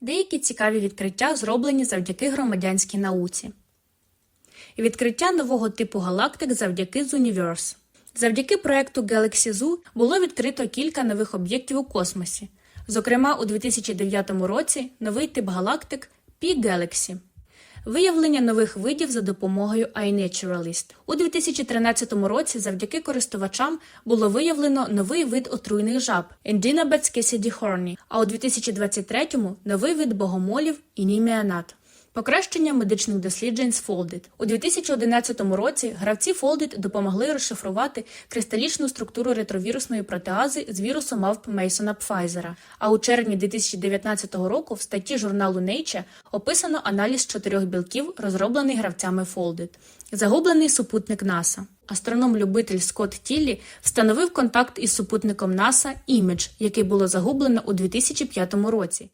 Деякі цікаві відкриття зроблені завдяки громадянській науці. Відкриття нового типу галактик завдяки Зуніверс. Завдяки проекту Galaxy Zoo було відкрито кілька нових об'єктів у космосі. Зокрема, у 2009 році новий тип галактик P-Galaxy. Виявлення нових видів за допомогою iNaturalist. У 2013 році завдяки користувачам було виявлено новий вид отруйних жаб Endinabets cassidyhorny, а у 2023 новий вид богомолів Inimianat. Покращення медичних досліджень з Foldit. У 2011 році гравці Foldit допомогли розшифрувати кристалічну структуру ретровірусної протеази з вірусу мавп Мейсона Пфайзера. А у червні 2019 року в статті журналу Nature описано аналіз чотирьох білків, розроблений гравцями Foldit. Загублений супутник НАСА. Астроном-любитель Скотт Тіллі встановив контакт із супутником НАСА Image, який було загублено у 2005 році.